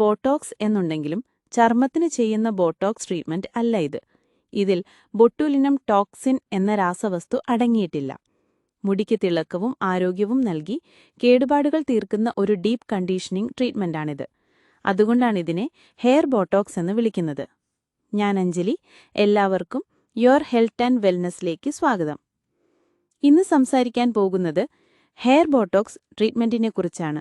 Botox എന്നുണ്ടെങ്കിലും ചർമ്മത്തിന് ചെയ്യുന്ന ബോട്ടോക്സ് ട്രീറ്റ്മെന്റ് അല്ല ഇത്. ഇതിൽ ബൊട്ടുലിനം ടോക്സിൻ എന്ന രാസവസ്തു അടങ്ങിയിട്ടില്ല. മുടിക്ക് തിളക്കവും ആരോഗ്യവും നൽകി കേടുപാടുകൾ തീർക്കുന്ന ഒരു ഡീപ്പ് കണ്ടീഷനിംഗ് ട്രീറ്റ്മെന്റാണിത്. അതുകൊണ്ടാണിതിനെ ഹെയർ ബോട്ടോക്സ് എന്ന് വിളിക്കുന്നത്. ഞാൻ അഞ്ജലി എല്ലാവർക്കും യുവർ ഹെൽത്ത് ആൻഡ് വെൽനസ്സിലേക്ക് സ്വാഗതം. ഇന്ന് സംസാരിക്കാൻ പോകുന്നത് ഹെയർ ബോട്ടോക്സ് ട്രീറ്റ്മെന്റിനെക്കുറിച്ചാണ്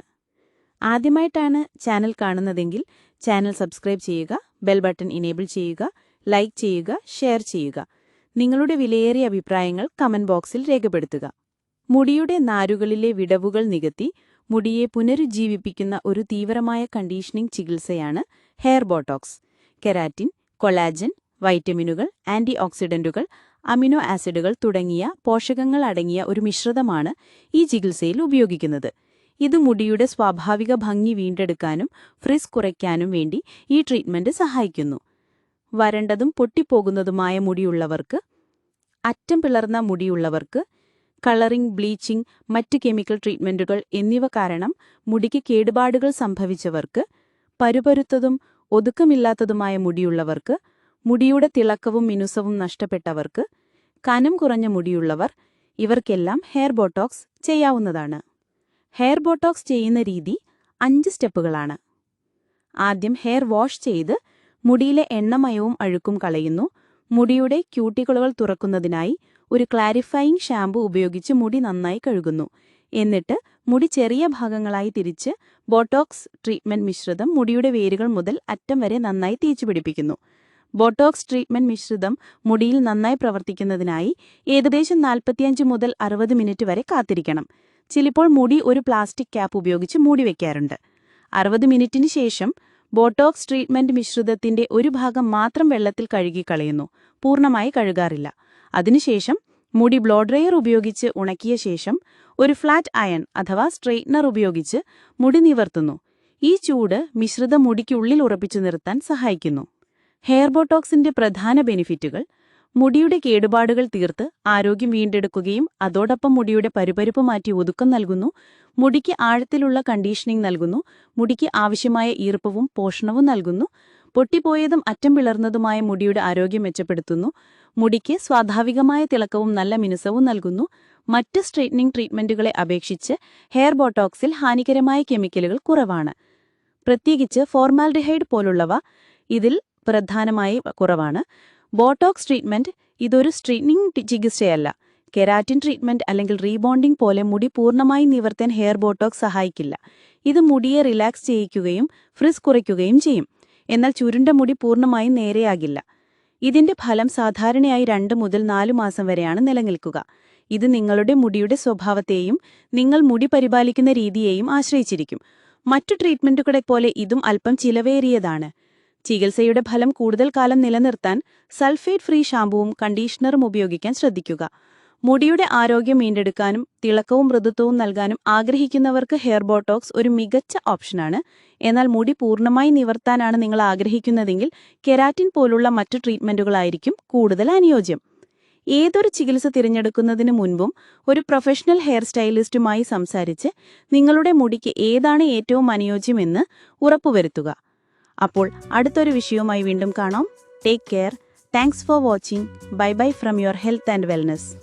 ആദ്യമായിട്ടാണ് ചാനൽ കാണുന്നതെങ്കിൽ ചാനൽ സബ്സ്ക്രൈബ് ചെയ്യുക ബെൽ ബട്ടൺ ഇനേബിൾ ചെയ്യുക ലൈക്ക് ചെയ്യുക ഷെയർ ചെയ്യുക. നിങ്ങളുടെ വിലയേറിയ അഭിപ്രായങ്ങൾ കമന്റ് ബോക്സിൽ രേഖപ്പെടുത്തുക. മുടിയുടെ നാരുകളിലെ വിടവുകൾ നികത്തി മുടിയെ പുനരുജ്ജീവിപ്പിക്കുന്ന ഒരു തീവ്രമായ കണ്ടീഷനിംഗ് ചികിത്സയാണ് ഹെയർ ബോട്ടോക്സ് കെരാറ്റിൻ കൊളാജൻ വൈറ്റമിനുകൾ ആന്റി ഓക്സിഡന്റുകൾ അമിനോ ആസിഡുകൾ തുടങ്ങിയ പോഷകങ്ങൾ അടങ്ങിയ ഒരു മിശ്രിതമാണ് ഈ ചികിത്സയിൽ ഉപയോഗിക്കുന്നത്. ഇത് മുടിയുടെ സ്വാഭാവിക ഭംഗി വീണ്ടെടുക്കാനും ഫ്രിസ് കുറയ്ക്കാനും വേണ്ടി ഈ ട്രീറ്റ്മെന്റ് സഹായിക്കുന്നു. വരണ്ടതും പൊട്ടിപ്പോകുന്നതുമായ മുടിയുള്ളവർക്ക് അറ്റം പിളർന്ന മുടിയുള്ളവർക്ക് കളറിംഗ് ബ്ലീച്ചിംഗ് മറ്റ് കെമിക്കൽ ട്രീറ്റ്മെന്റുകൾ എന്നിവ കാരണം മുടിക്ക് കേടുപാടുകൾ സംഭവിച്ചവർക്ക് പരുപരുത്തതും ഒതുക്കമില്ലാത്തതുമായ മുടിയുള്ളവർക്ക് മുടിയുടെ തിളക്കവും മിനുസവും നഷ്ടപ്പെട്ടവർക്ക് കനം കുറഞ്ഞ മുടിയുള്ളവർ ഇവർക്കെല്ലാം ഹെയർ ബോട്ടോക്സ് ചെയ്യാവുന്നതാണ്. ഹെയർ ബോട്ടോക്സ് ചെയ്യുന്ന രീതി അഞ്ച് സ്റ്റെപ്പുകളാണ്. ആദ്യം ഹെയർ വാഷ് ചെയ്ത് മുടിയിലെ എണ്ണമയവും അഴുക്കും കളയുന്നു. മുടിയുടെ ക്യൂട്ടിക്കുളകൾ തുറക്കുന്നതിനായി ഒരു ക്ലാരിഫയിങ് ഷാമ്പു ഉപയോഗിച്ച് മുടി നന്നായി കഴുകുന്നു. എന്നിട്ട് മുടി ചെറിയ ഭാഗങ്ങളായി തിരിച്ച് ബോട്ടോക്സ് ട്രീറ്റ്മെന്റ് മിശ്രിതം മുടിയുടെ വേരുകൾ മുതൽ അറ്റം വരെ നന്നായി തേച്ചു പിടിപ്പിക്കുന്നു. ബോട്ടോക്സ് ട്രീറ്റ്മെന്റ് മിശ്രിതം മുടിയിൽ നന്നായി പ്രവർത്തിക്കുന്നതിനായി ഏകദേശം നാൽപ്പത്തിയഞ്ച് മുതൽ അറുപത് മിനിറ്റ് വരെ കാത്തിരിക്കണം. ചിലപ്പോൾ മുടി ഒരു പ്ലാസ്റ്റിക് ക്യാപ്പ് ഉപയോഗിച്ച് മൂടി വയ്ക്കാറുണ്ട് അറുപത് മിനിറ്റിന് ശേഷം ബോട്ടോക്സ് ട്രീറ്റ്മെന്റ് മിശ്രിതത്തിന്റെ ഒരു ഭാഗം മാത്രം വെള്ളത്തിൽ കഴുകി കളയുന്നു. പൂർണമായി കഴുകാറില്ല. അതിനുശേഷം മുടി ബ്ലോ ഡ്രയർ ഉപയോഗിച്ച് ഉണക്കിയ ശേഷം ഒരു ഫ്ലാറ്റ് അയൺ അഥവാ സ്ട്രെയിറ്റ്നർ ഉപയോഗിച്ച് മുടി നിവർത്തുന്നു. ഈ ചൂട് മിശ്രിത മുടിക്കുള്ളിൽ ഉറപ്പിച്ചു നിർത്താൻ സഹായിക്കുന്നു. ഹെയർ ബോട്ടോക്സിന്റെ പ്രധാന ബെനിഫിറ്റുകൾ മുടിയുടെ കേടുപാടുകൾ തീർത്ത് ആരോഗ്യം വീണ്ടെടുക്കുകയും അതോടൊപ്പം മുടിയുടെ പരുപരുപ്പ് മാറ്റി ഒതുക്കം നൽകുന്നു. മുടിക്ക് ആഴത്തിലുള്ള കണ്ടീഷനിങ് നൽകുന്നു. മുടിക്ക് ആവശ്യമായ ഈർപ്പവും പോഷണവും നൽകുന്നു. പൊട്ടിപ്പോയതും അറ്റം പിളർന്നതുമായ മുടിയുടെ ആരോഗ്യം മെച്ചപ്പെടുത്തുന്നു. മുടിക്ക് സ്വാഭാവികമായ തിളക്കവും നല്ല മിനുസവും നൽകുന്നു. മറ്റ് സ്ട്രെയിറ്റനിങ് ട്രീറ്റ്മെന്റുകളെ അപേക്ഷിച്ച് ഹെയർ ബോട്ടോക്സിൽ ഹാനികരമായ കെമിക്കലുകൾ കുറവാണ്. പ്രത്യേകിച്ച് ഫോർമാൽഡിഹൈഡ് പോലുള്ളവ ഇതിൽ പ്രധാനമായി കുറവാണ്. ബോട്ടോക്സ് ട്രീറ്റ്മെന്റ് ഇതൊരു സ്ട്രീറ്റ്നിങ് ചികിത്സയല്ല. കെരാറ്റിൻ ട്രീറ്റ്മെന്റ് അല്ലെങ്കിൽ റീബോണ്ടിംഗ് പോലെ മുടി പൂർണമായി നിവർത്താൻ ഹെയർ ബോട്ടോക്സ് സഹായിക്കില്ല. ഇത് മുടിയെ റിലാക്സ് ചെയ്യിക്കുകയും ഫ്രിസ് കുറയ്ക്കുകയും ചെയ്യും. എന്നാൽ ചുരുണ്ട മുടി പൂർണമായും നേരെയാകില്ല. ഇതിന്റെ ഫലം സാധാരണയായി രണ്ട് മുതൽ നാലു മാസം വരെയാണ് നിലനിൽക്കുക. ഇത് നിങ്ങളുടെ മുടിയുടെ സ്വഭാവത്തെയും നിങ്ങൾ മുടി പരിപാലിക്കുന്ന രീതിയെയും ആശ്രയിച്ചിരിക്കും. മറ്റു ട്രീറ്റ്മെന്റുകളെ പോലെ ഇതും അല്പം ചിലവേറിയതാണ്. ചികിത്സയുടെ ഫലം കൂടുതൽ കാലം നിലനിർത്താൻ സൾഫേറ്റ് ഫ്രീ ഷാമ്പുവും കണ്ടീഷണറും ഉപയോഗിക്കാൻ ശ്രദ്ധിക്കുക. മുടിയുടെ ആരോഗ്യം വീണ്ടെടുക്കാനും തിളക്കവും മൃദുത്വവും നൽകാനും ആഗ്രഹിക്കുന്നവർക്ക് ഹെയർ ബോട്ടോക്സ് ഒരു മികച്ച ഓപ്ഷനാണ്. എന്നാൽ മുടി പൂർണമായി നിവർത്താനാണ് നിങ്ങൾ ആഗ്രഹിക്കുന്നതെങ്കിൽ കെരാറ്റിൻ പോലുള്ള മറ്റു ട്രീറ്റ്മെന്റുകളായിരിക്കും കൂടുതൽ അനുയോജ്യം. ഏതൊരു ചികിത്സ തിരഞ്ഞെടുക്കുന്നതിന് മുൻപും ഒരു പ്രൊഫഷണൽ ഹെയർ സ്റ്റൈലിസ്റ്റുമായി സംസാരിച്ച് നിങ്ങളുടെ മുടിക്ക് ഏതാണ് ഏറ്റവും അനുയോജ്യമെന്ന് ഉറപ്പുവരുത്തുക. അപ്പോൾ അടുത്തൊരു വിഷയവുമായി വീണ്ടും കാണാം. Take care thanks for watching bye bye from your health and wellness